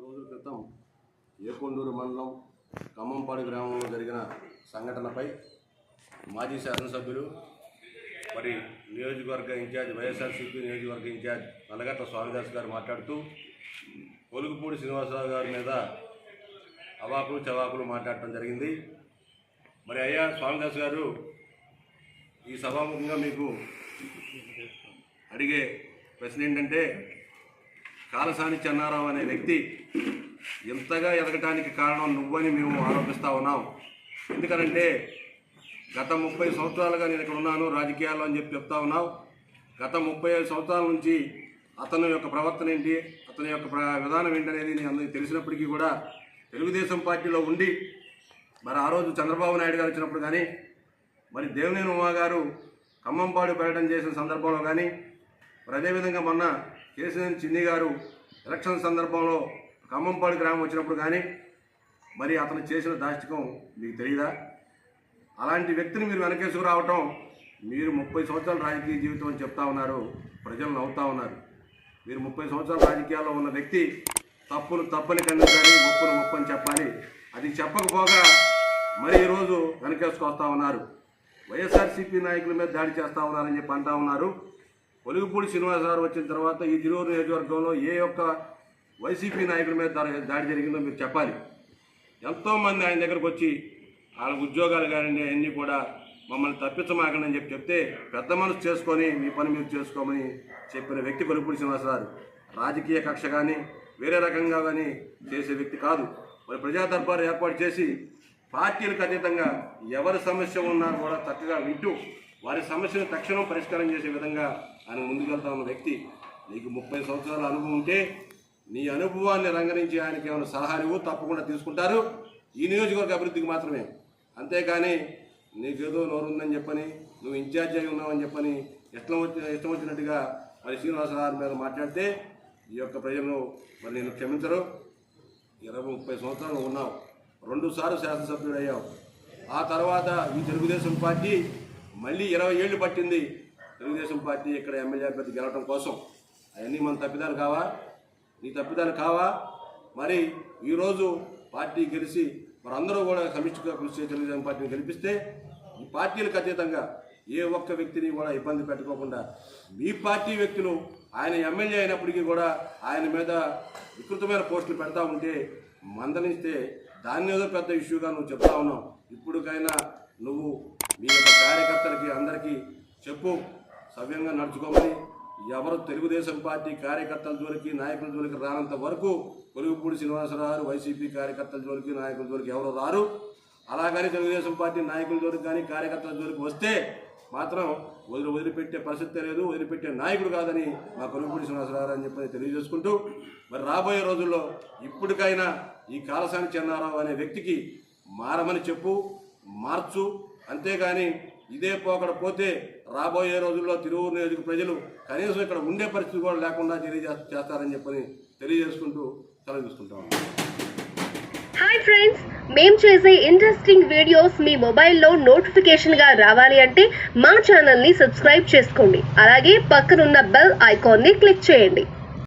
రోజుల క్రితం ఏకొండూరు మండలం ఖమ్మంపాడు గ్రామంలో జరిగిన సంఘటనపై మాజీ శాసనసభ్యులు మరి నియోజకవర్గ ఇన్ఛార్జ్ వైఎస్ఆర్సీపీ నియోజకవర్గ ఇన్ఛార్జ్ నల్లగట్ల స్వామిదాస్ గారు మాట్లాడుతూ కొలుగుపూడి శ్రీనివాసరావు గారి మీద అవాకులు చవాకులు మాట్లాడటం జరిగింది. మరి అయ్యా స్వామిదాస్ గారు ఈ సభాముఖంగా మీకు అడిగే ప్రశ్న ఏంటంటే కాలసాని చెన్నారావు అనే వ్యక్తి ఇంతగా ఎదగటానికి కారణం నువ్వని మేము ఆరోపిస్తూ ఉన్నాం. ఎందుకనంటే గత ముప్పై సంవత్సరాలుగా నేను ఇక్కడ ఉన్నాను రాజకీయాల్లో అని చెప్పి చెప్తా ఉన్నావు గత ముప్పై ఐదు సంవత్సరాల నుంచి అతని యొక్క ప్రవర్తన ఏంటి అతని యొక్క విధానం ఏంటనేది నేను అందరికీ తెలిసినప్పటికీ కూడా తెలుగుదేశం పార్టీలో ఉండి మరి ఆ రోజు చంద్రబాబు నాయుడు గారు వచ్చినప్పుడు కానీ మరి దేవినేని ఉమా గారు ఖమ్మంపాడు పర్యటన చేసిన సందర్భంలో కానీ మరి అదేవిధంగా మొన్న కేసీఆర్ చిన్ని గారు ఎలక్షన్ సందర్భంలో ఖమ్మంపాడు గ్రామం వచ్చినప్పుడు కానీ మరి అతను చేసిన దాష్టికం మీకు తెలియదా అలాంటి వ్యక్తిని మీరు వెనకేసుకు రావటం మీరు ముప్పై సంవత్సరాల రాజకీయ జీవితం అని చెప్తా ఉన్నారు ప్రజలు నవ్వుతా ఉన్నారు. మీరు ముప్పై సంవత్సరాల రాజకీయాల్లో ఉన్న వ్యక్తి తప్పులు తప్పని ఖండించాలి ఒప్పులు ఒప్పని చెప్పాలి. అది చెప్పకపోగా మరి ఈరోజు వెనకేసుకొస్తా ఉన్నారు. వైఎస్ఆర్సీపీ నాయకుల మీద దాడి చేస్తూ ఉన్నారని చెప్పి అంటా ఉన్నారు. పొలుగుపూడి శ్రీనివాసరావు వచ్చిన తర్వాత ఈ తిరువురు నియోజకవర్గంలో ఏ యొక్క వైసీపీ నాయకుల మీద దాడి దాడి జరిగిందో మీరు చెప్పాలి. ఎంతోమంది ఆయన దగ్గరకు వచ్చి వాళ్ళ ఉద్యోగాలు కానివ్వండి అన్నీ కూడా మమ్మల్ని తప్పించమాకండి అని చెప్పి చెప్తే పెద్ద మనసు చేసుకొని మీ పని మీరు చేసుకోమని చెప్పిన వ్యక్తి కొలుపూడి శ్రీనివాసరావు రాజకీయ కక్ష కానీ వేరే రకంగా కానీ చేసే వ్యక్తి కాదు. మరి ప్రజా దర్బారు ఏర్పాటు చేసి పార్టీలకు అతీతంగా ఎవరి సమస్య ఉన్నా కూడా చక్కగా వింటూ వారి సమస్యను తక్షణం పరిష్కారం చేసే విధంగా అని ముందుకెళ్తా ఉన్న వ్యక్తి. నీకు ముప్పై సంవత్సరాల అనుభవం ఉంటే నీ అనుభవాన్ని రంగరించి ఆయనకి ఏమైనా సలహాలు ఇవ్వు తప్పకుండా తీసుకుంటారు. ఈ నియోజకవర్గ అభివృద్ధికి మాత్రమే. అంతేకాని నీకేదో నోరుందని చెప్పని నువ్వు ఇన్ఛార్జ్ అయి ఉన్నావని చెప్పని ఇష్టం వచ్చి ఇష్టం వచ్చినట్టుగా మరి శ్రీనివాసరావు మీద మాట్లాడితే ఈ యొక్క ప్రజలను మరి నేను క్షమించరు. ఇరవై ముప్పై సంవత్సరాలు ఉన్నావు. రెండుసార్లు శాసనసభ్యుడు అయ్యావు. ఆ తర్వాత ఈ తెలుగుదేశం పార్టీ మళ్ళీ ఇరవై ఏళ్ళు పట్టింది. తెలుగుదేశం పార్టీ ఇక్కడ ఎమ్మెల్యే అభ్యర్థి గెలవడం కోసం. అవన్నీ మన తప్పిదాలు కావా? నీ తప్పిదాలు కావా? మరి ఈరోజు పార్టీ గెలిచి మరందరూ కూడా సమిష్టిగా కృషి చేసి తెలుగుదేశం పార్టీని గెలిపిస్తే ఈ పార్టీలకు అతీతంగా ఏ ఒక్క వ్యక్తిని కూడా ఇబ్బంది పెట్టుకోకుండా మీ పార్టీ వ్యక్తులు ఆయన ఎమ్మెల్యే అయినప్పటికీ కూడా ఆయన మీద వికృతమైన పోస్టులు పెడతా ఉంటే మందలిస్తే దాన్ని ఏదో పెద్ద ఇష్యూగా నువ్వు చెప్తా ఉన్నావు. ఇప్పటికైనా నువ్వు మీ యొక్క కార్యకర్తలకి అందరికీ చెప్పు. సవ్యంగా నడుచుకోమని ఎవరు తెలుగుదేశం పార్టీ కార్యకర్తల జోలికి నాయకుల జోలికి రానంత వరకు కొలుగుపూడి శ్రీనివాసరావు వైసీపీ కార్యకర్తల జోలికి నాయకుల జోలికి ఎవరు రారు. అలాగని తెలుగుదేశం పార్టీ నాయకుల జోలికి కానీ కార్యకర్తల జోలికి వస్తే మాత్రం వదిలి వదిలిపెట్టే పరిస్థితి లేదు వదిలిపెట్టే నాయకుడు కాదని మా కొనుగోడు శ్రీనివాసరావు అని చెప్పి తెలియజేసుకుంటూ మరి రాబోయే రోజుల్లో ఇప్పటికైనా ఈ కాలసాని చెన్నారావు అనే వ్యక్తికి మారమని చెప్పు మార్చు. అంతేగాని ఇదే పోకడ పోతే రాబోయే రోజుల్లో తిరువురు నియోజక ప్రజలు కనీసం ఇక్కడ ఉండే పరిస్థితి కూడా లేకుండా తెలియజేస్తారని చెప్పని తెలియజేసుకుంటూ సెలవు హాయ్ ఫ్రెండ్స్ మేము చేసే ఇంట్రెస్టింగ్ వీడియోస్ మీ మొబైల్లో నోటిఫికేషన్గా రావాలి అంటే మా ఛానల్ని సబ్స్క్రైబ్ చేసుకోండి. అలాగే పక్కనున్న బెల్ ఐకాన్ని క్లిక్ చేయండి.